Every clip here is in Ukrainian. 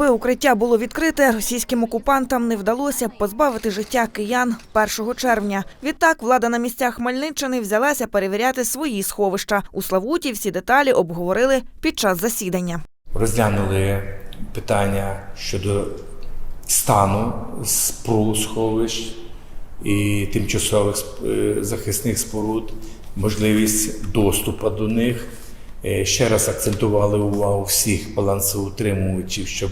Якби укриття було відкрите, російським окупантам не вдалося позбавити життя киян 1 червня. Відтак влада на місцях Хмельниччини взялася перевіряти свої сховища. У Славуті всі деталі обговорили під час засідання. Розглянули питання щодо стану спру сховищ і тимчасових е, захисних споруд, можливість доступу до них. Е, Ще раз акцентували увагу всіх балансоутримувачів, щоб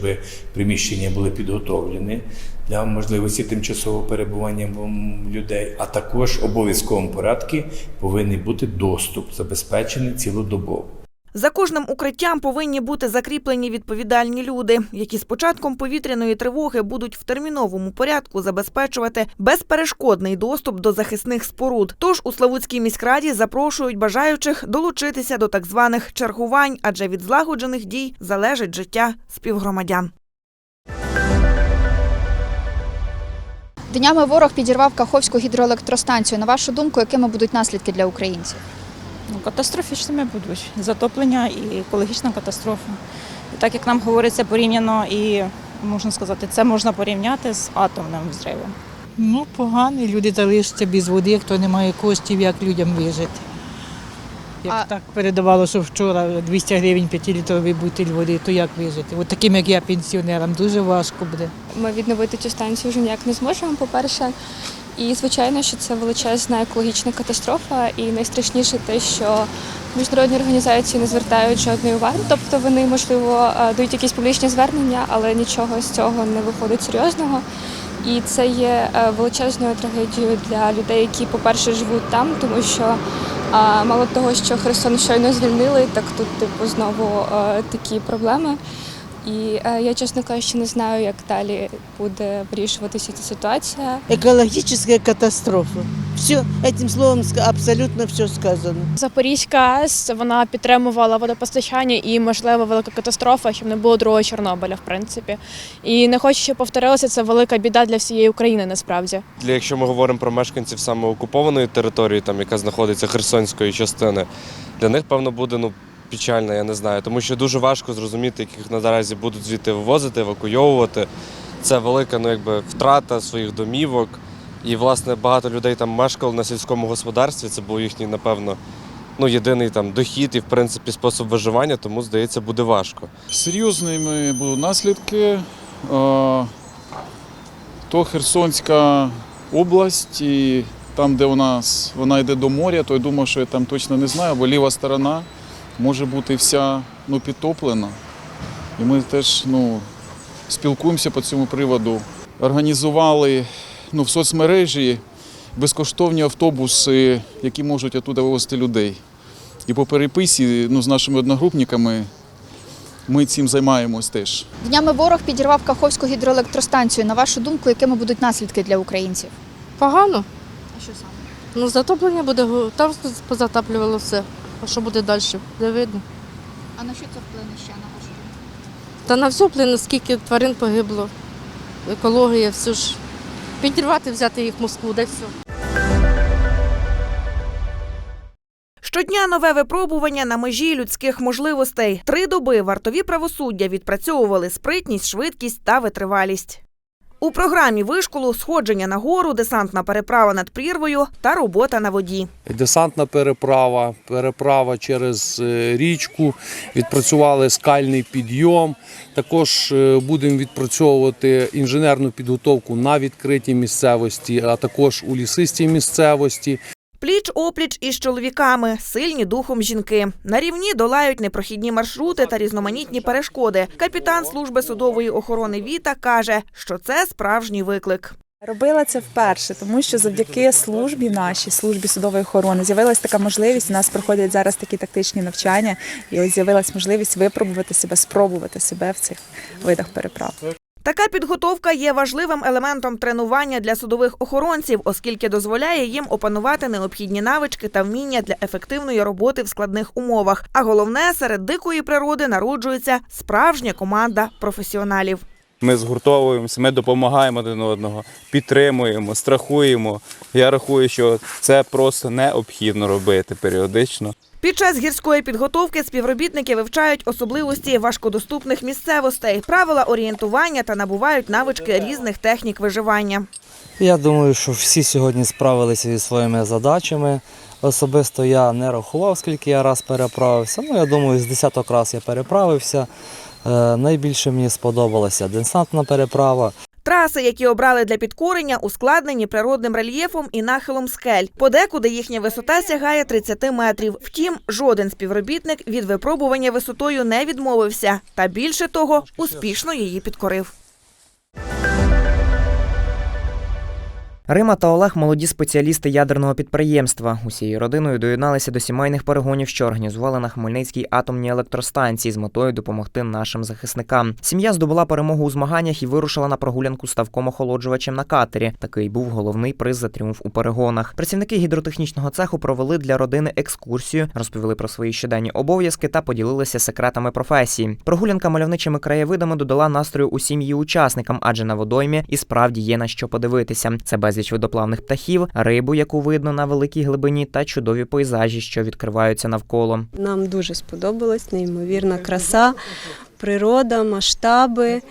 приміщення були підготовлені для можливості тимчасового перебування людей, а також обов'язковому порядку повинен бути доступ забезпечений цілодобово. За кожним укриттям повинні бути закріплені відповідальні люди, які з початком повітряної тривоги будуть в терміновому порядку забезпечувати безперешкодний доступ до захисних споруд. Тож у Славутській міськраді запрошують бажаючих долучитися до так званих чергувань, адже від злагоджених дій залежить життя співгромадян. Днями ворог підірвав Каховську гідроелектростанцію. На вашу думку, якими будуть наслідки для українців? Ну, катастрофічними будуть затоплення і екологічна катастрофа. І так як нам говориться порівняно, і можна сказати, це можна порівняти з атомним взривом. Ну, поганий, люди залишаться без води, хто не має коштів, як людям вижити. Як А- так передавало, що вчора 200 гривень 5-літровий бутиль води, то як вижити? От таким, як я, пенсіонерам, дуже важко буде. Ми відновити цю станцію вже ніяк не зможемо, по-перше. І звичайно, що це величезна екологічна катастрофа, і найстрашніше те, що міжнародні організації не звертають жодної уваги. Тобто вони, можливо, е, дають якісь публічні звернення, але нічого з цього не виходить серйозного. І це є е, величезною трагедією для людей, які, по-перше, живуть там, тому що мало того, що Херсон щойно звільнили, так тут типу знову е, такі проблеми. І е, я, чесно кажучи, не знаю, як далі буде вирішуватися ця ситуація. Экологическая катастрофа. Все, этим словом абсолютно все сказано. Запорізька АЕС вона підтримувала водопостачання і можливо велика катастрофа, щоб не було другого Чорнобиля, в принципі. І не хочу, щоб повторилося, це велика біда для всієї України насправді. Для якщо ми говоримо про мешканців саме окупованої території, там яка знаходиться Херсонської частини, для них певно буде ну печально, я не знаю, тому що дуже важко зрозуміти, яких наразі будуть звідти вивозити, евакуйовувати. Це велика ну якби втрата своїх домівок. І власне багато людей там мешкало на сільському господарстві. Це був їхній, напевно, ну єдиний там дохід і в принципі спосіб виживання, тому здається, буде важко. Серйозними будуть наслідки. Е, То Херсонська область, і там, де у нас вона йде до моря, то я думаю, що я там точно не знаю, бо ліва сторона може бути вся ну, підтоплена. І ми теж ну, спілкуємося по цьому приводу. Організували ну, в соцмережі безкоштовні автобуси, які можуть оттуда вивозити людей. І по переписі ну, з нашими одногрупниками ми цим займаємось теж. Днями ворог підірвав Каховську гідроелектростанцію. На вашу думку, якими будуть наслідки для українців? Погано. А що саме? Ну, затоплення буде, там позатаплювало все. А що буде далі? Не видно. А на що це вплине ще на вашу? Та на все вплине, скільки тварин погибло, екологія, все ж. Підірвати, взяти їх в Москву, де все. Щодня нове випробування на межі людських можливостей. Три доби вартові правосуддя відпрацьовували спритність, швидкість та витривалість. У програмі вишколу сходження на гору, десантна переправа над прірвою та робота на воді. Десантна переправа, переправа через е, річку, відпрацювали скальний підйом. Також е, будемо відпрацьовувати інженерну підготовку на відкритій місцевості, а також у лісистій місцевості. Пліч опліч із чоловіками, сильні духом жінки. На рівні долають непрохідні маршрути та різноманітні перешкоди. Капітан служби судової охорони Віта каже, що це справжній виклик. Робила це вперше, тому що завдяки службі нашій, службі судової охорони, з'явилася така можливість. У нас проходять зараз такі тактичні навчання, і ось з'явилась можливість випробувати себе, спробувати себе в цих видах переправ. Така підготовка є важливим елементом тренування для судових охоронців, оскільки дозволяє їм опанувати необхідні навички та вміння для ефективної роботи в складних умовах. А головне, серед дикої природи народжується справжня команда професіоналів. Ми згуртовуємося, ми допомагаємо один одного, підтримуємо, страхуємо. Я рахую, що це просто необхідно робити періодично. Під час гірської підготовки співробітники вивчають особливості важкодоступних місцевостей, правила орієнтування та набувають навички різних технік виживання. Я думаю, що всі сьогодні справилися зі своїми задачами. Особисто я не рахував, скільки я раз переправився. Ну, я думаю, з десяток раз я переправився. Е, найбільше мені сподобалася десантна переправа. Траси, які обрали для підкорення, ускладнені природним рельєфом і нахилом скель. Подекуди їхня висота сягає 30 метрів. Втім, жоден співробітник від випробування висотою не відмовився. Та більше того, успішно її підкорив. Рима та Олег молоді спеціалісти ядерного підприємства. Усією родиною доєдналися до сімейних перегонів, що організували на Хмельницькій атомній електростанції з метою допомогти нашим захисникам. Сім'я здобула перемогу у змаганнях і вирушила на прогулянку ставком охолоджувачем на катері. Такий був головний приз за тріумф у перегонах. Працівники гідротехнічного цеху провели для родини екскурсію, розповіли про свої щоденні обов'язки та поділилися секретами професії. Прогулянка мальовничими краєвидами додала настрою усім її учасникам, адже на водоймі і справді є на що подивитися. Це безліч водоплавних птахів, рибу, яку видно на великій глибині, та чудові пейзажі, що відкриваються навколо. Нам дуже сподобалась неймовірна краса, природа, масштаби.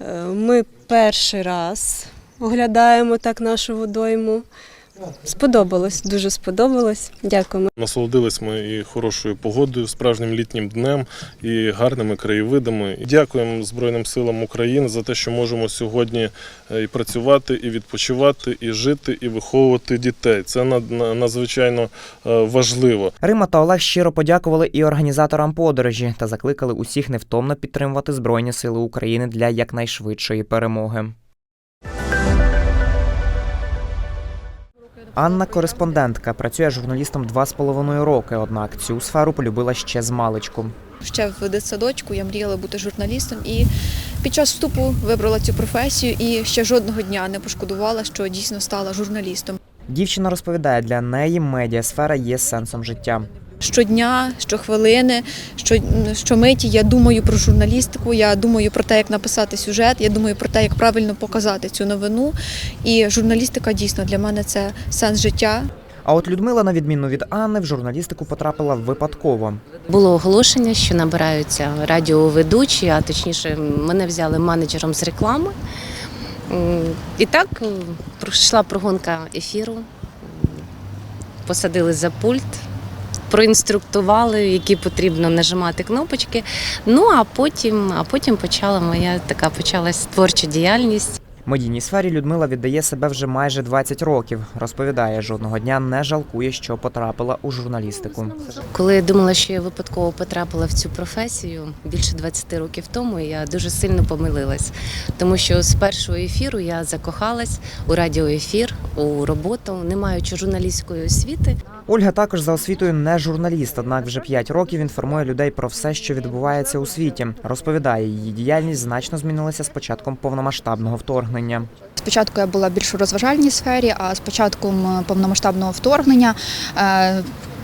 Е, Ми перший раз оглядаємо так нашу водойму. Сподобалось, дуже сподобалось. Дякуємо. Насолодились ми і хорошою погодою, справжнім літнім днем, і гарними краєвидами. Дякуємо Збройним силам України за те, що можемо сьогодні е, і працювати, і відпочивати, і жити, і виховувати дітей. Це над- надзвичайно е, важливо. Рима та Олег щиро подякували і організаторам подорожі та закликали усіх невтомно підтримувати Збройні Сили України для якнайшвидшої перемоги. Анна кореспондентка, працює журналістом два з половиною роки, однак цю сферу полюбила ще з маличку. Ще в дитсадочку я мріяла бути журналістом і під час вступу вибрала цю професію і ще жодного дня не пошкодувала, що дійсно стала журналістом. Дівчина розповідає, для неї медіасфера є сенсом життя. Щодня, щохвилини, що, щомиті я думаю про журналістику, я думаю про те, як написати сюжет, я думаю про те, як правильно показати цю новину. І журналістика дійсно для мене це сенс життя. А от Людмила, на відміну від Анни, в журналістику потрапила випадково. Було оголошення, що набираються радіоведучі, а точніше, мене взяли менеджером з реклами. І так пройшла прогонка ефіру, посадили за пульт, проінструктували, які потрібно нажимати кнопочки. Ну а потім, а потім почала моя така почалась творча діяльність. Медійній сфері Людмила віддає себе вже майже 20 років. Розповідає, жодного дня не жалкує, що потрапила у журналістику. Коли я думала, що я випадково потрапила в цю професію більше 20 років тому, я дуже сильно помилилась, тому що з першого ефіру я закохалась у радіоефір, у роботу, не маючи журналістської освіти. Ольга також за освітою не журналіст, однак вже 5 років інформує людей про все, що відбувається у світі. Розповідає, її діяльність значно змінилася з початком повномасштабного вторгнення. Спочатку я була більш у розважальній сфері, а з початком е, повномасштабного вторгнення. е,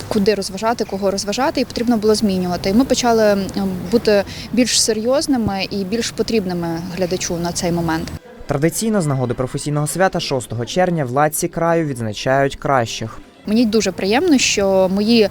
Куди розважати, кого розважати, і потрібно було змінювати. І ми почали бути більш серйозними і більш потрібними глядачу на цей момент. Традиційно з нагоди професійного свята 6 червня владці краю відзначають кращих. Мені дуже приємно, що мої е,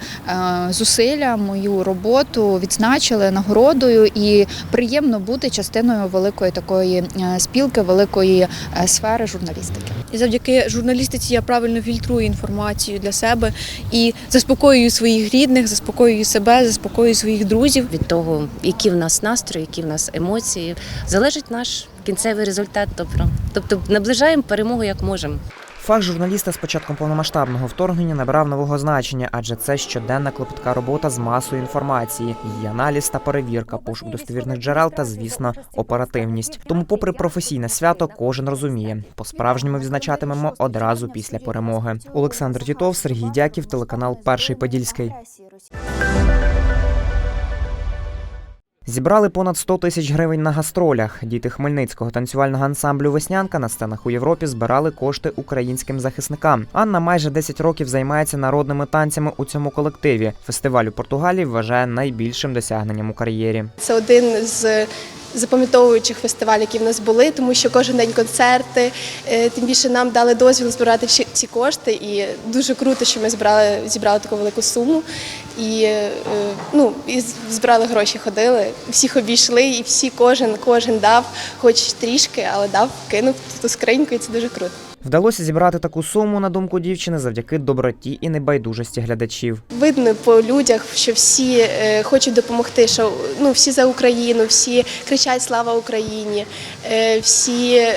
зусилля, мою роботу відзначили нагородою, і приємно бути частиною великої такої е, спілки, великої е, сфери журналістики. І завдяки журналістиці я правильно фільтрую інформацію для себе і заспокоюю своїх рідних, заспокоюю себе, заспокоюю своїх друзів. Від того, які в нас настрої, які в нас емоції, залежить наш кінцевий результат. Тобто, тобто наближаємо перемогу як можемо. Фах журналіста з початком повномасштабного вторгнення набрав нового значення, адже це щоденна клопітка робота з масою інформації, її аналіз та перевірка, пошук достовірних джерел та, звісно, оперативність. Тому, попри професійне свято, кожен розуміє, по-справжньому відзначатимемо одразу після перемоги. Олександр Тітов, Сергій Дяків, телеканал Перший Подільський. Зібрали понад 100 тисяч гривень на гастролях. Діти хмельницького танцювального ансамблю Веснянка на сценах у Європі збирали кошти українським захисникам. Анна майже 10 років займається народними танцями у цьому колективі. Фестиваль у Португалії вважає найбільшим досягненням у кар'єрі. Це один з запам'ятовуючих фестивалів, які в нас були, тому що кожен день концерти. е, Тим більше нам дали дозвіл збирати ці кошти, і дуже круто, що ми збирали зібрали таку велику суму. І е, ну і збирали гроші, ходили, всіх обійшли, і всі кожен кожен дав, хоч трішки, але дав, кинув ту скриньку, і це дуже круто. Вдалося зібрати таку суму, на думку дівчини, завдяки доброті і небайдужості глядачів. Видно по людях, що всі е, хочуть допомогти, що ну всі за Україну, всі кричать Слава Україні, е, всі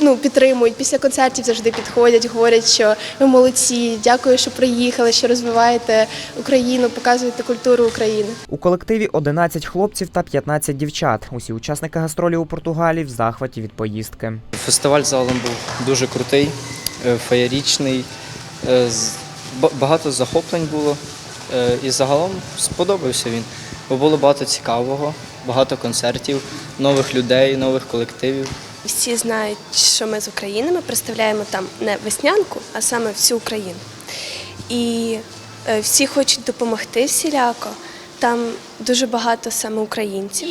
ну підтримують. Після концертів завжди підходять, говорять, що ви молодці, дякую, що приїхали, що розвиваєте Україну, показуєте культуру України. У колективі 11 хлопців та 15 дівчат. Усі учасники гастролі у Португалії в захваті від поїздки. Фестиваль загалом був дуже крутий, е, феєрічний, е, багато захоплень було. е, І загалом сподобався він. Бо було багато цікавого, багато концертів, нових людей, нових колективів. Всі знають, що ми з України, ми представляємо там не веснянку, а саме всю Україну. І е, всі хочуть допомогти всіляко. Там дуже багато саме українців,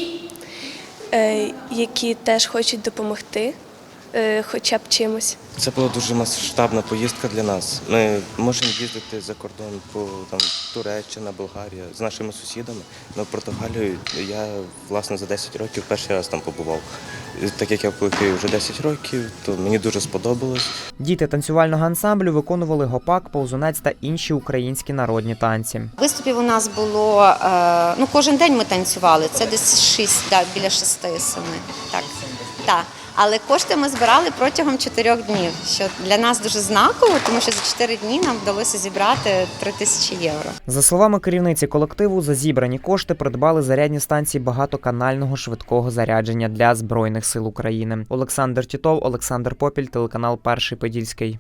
е, які теж хочуть допомогти, хоча б чимось. Це була дуже масштабна поїздка для нас. Ми можемо їздити за кордон по там Туреччина, Болгарія з нашими сусідами. На Португалію я власне за 10 років перший раз там побував. Так як я в Києві вже 10 років, то мені дуже сподобалось. Діти танцювального ансамблю виконували гопак, повзунець та інші українські народні танці. Виступів у нас було е, ну кожен день ми танцювали. Це десь шість, да, біля шести семи. Так. Так. Але кошти ми збирали протягом чотирьох днів, що для нас дуже знаково, тому що за чотири дні нам вдалося зібрати три тисячі євро. За словами керівниці колективу, за зібрані кошти придбали зарядні станції багатоканального швидкого зарядження для збройних сил України. Олександр Тітов, Олександр Попіль, телеканал Перший Подільський.